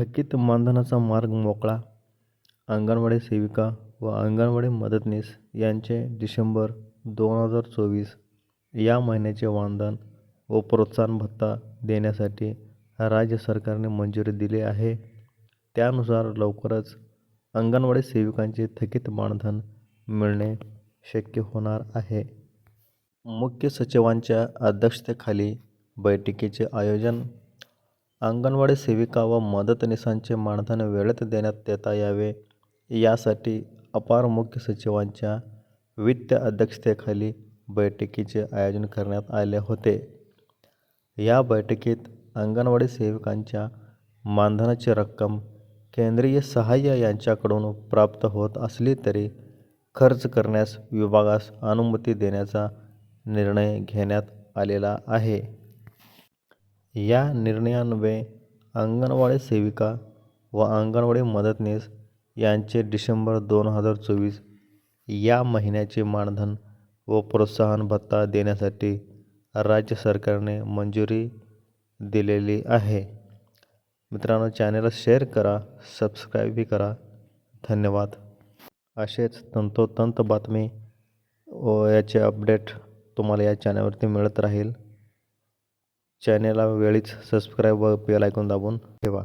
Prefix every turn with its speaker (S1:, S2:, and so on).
S1: थकीत मानधनाचा मार्ग मोकळा. अंगणवाडी सेविका व अंगणवाडी मदतनीस यांचे डिसेंबर दोन हजार चोवीस या महिन्याचे मानधन व प्रोत्साहन भत्ता देण्यासाठी राज्य सरकारने मंजुरी दिली आहे. त्यानुसार लवकरच अंगणवाडी सेविकांचे थकीत मानधन मिळणे शक्य होणार आहे. मुख्य सचिवांच्या अध्यक्षतेखाली बैठकीचे आयोजन अंगणवाडी सेविका व मदतनीसांचे मानधन वेळेत देण्यात येता यावे. यासाठी अपार मुख्य सचिवांच्या वित्त अध्यक्षतेखाली बैठकीचे आयोजन करण्यात आले होते. या बैठकीत अंगणवाडी सेविकांच्या मानधनाची रक्कम केंद्रीय सहाय्य यांच्याकडून प्राप्त होत असली तरी खर्च करण्यास विभागास अनुमती देण्याचा निर्णय घेण्यात आलेला आहे. या निर्णयान्वये अंगणवाडी सेविका व अंगणवाडी मदतनीस यांचे डिसेंबर दोन हजार चोवीस या महिन्याचे मानधन व प्रोत्साहन भत्ता देण्यासाठी राज्य सरकारने मंजुरी दिलेली आहे. मित्रांनो चॅनलला शेअर करा सबस्क्राईबही करा. धन्यवाद. असेच तंतोतंत बातमी व याचे अपडेट तुम्हाला या चॅनलवरती मिळत राहील. चॅनेलला वेळीच सबस्क्राईब व बेल ऐकून दाबून ठेवा.